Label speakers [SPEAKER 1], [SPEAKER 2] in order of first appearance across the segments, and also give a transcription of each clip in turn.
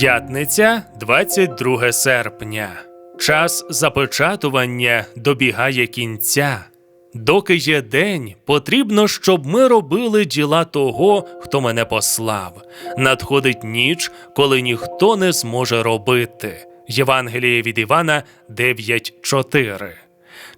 [SPEAKER 1] П'ятниця, 22 серпня. Час запечатування добігає кінця. Доки є день, потрібно, щоб ми робили діла того, хто мене послав. Надходить ніч, коли ніхто не зможе робити. Євангеліє від Івана 9.4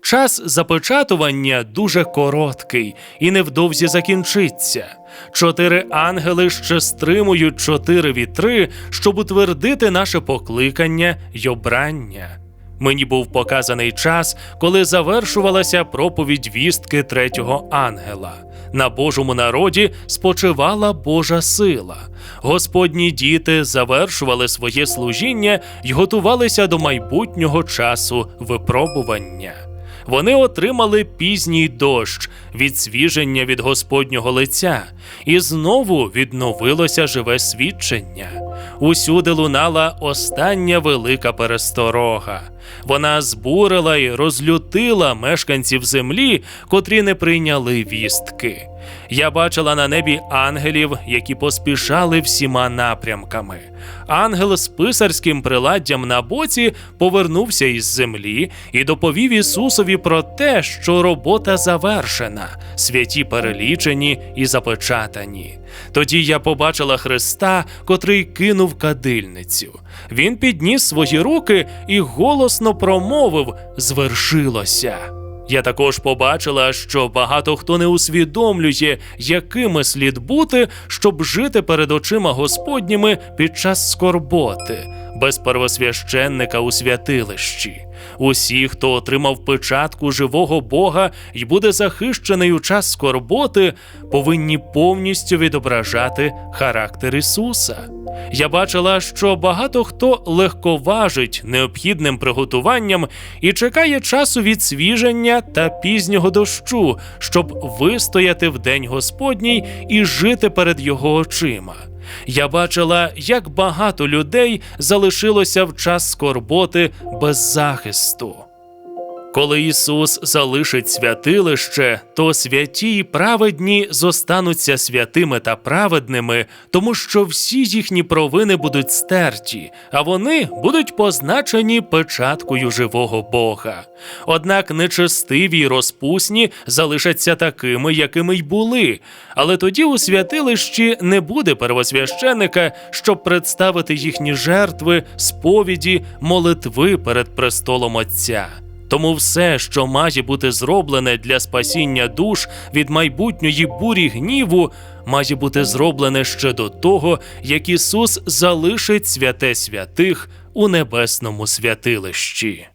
[SPEAKER 1] Час запечатування дуже короткий і невдовзі закінчиться. Чотири ангели ще стримують чотири вітри, щоб утвердити наше покликання й обрання. Мені був показаний час, коли завершувалася проповідь вістки третього ангела. На Божому народі спочивала Божа сила. Господні діти завершували своє служіння й готувалися до майбутнього часу випробування. Вони отримали пізній дощ, відсвіження від Господнього лиця, і знову відновилося живе свідчення. Усюди лунала остання велика пересторога. Вона збурила і розлютила мешканців землі, котрі не прийняли вістки. Я бачила на небі ангелів, які поспішали всіма напрямками. Ангел з писарським приладдям на боці повернувся із землі і доповів Ісусові про те, що робота завершена, святі перелічені і запечатані. Тоді я побачила Христа, котрий кинув кадильницю. Він підніс свої руки і голосно промовив: Звершилося. Я також побачила, що багато хто не усвідомлює, якими слід бути, щоб жити перед очима Господніми під час скорботи, без первосвященника у святилищі. Усі, хто отримав печатку живого Бога і буде захищений у час скорботи, повинні повністю відображати характер Ісуса. Я бачила, що багато хто легковажить необхідним приготуванням і чекає часу відсвіження та пізнього дощу, щоб вистояти в день Господній і жити перед його очима. Я бачила, як багато людей залишилося в час скорботи без захисту. Коли Ісус залишить святилище, то святі й праведні зостануться святими та праведними, тому що всі їхні провини будуть стерті, а вони будуть позначені печаткою живого Бога. Однак нечестиві й розпусні залишаться такими, якими й були. Але тоді у святилищі не буде первосвященика, щоб представити їхні жертви, сповіді, молитви перед престолом Отця. Тому все, що має бути зроблене для спасіння душ від майбутньої бурі гніву, має бути зроблене ще до того, як Ісус залишить святе святих у небесному святилищі.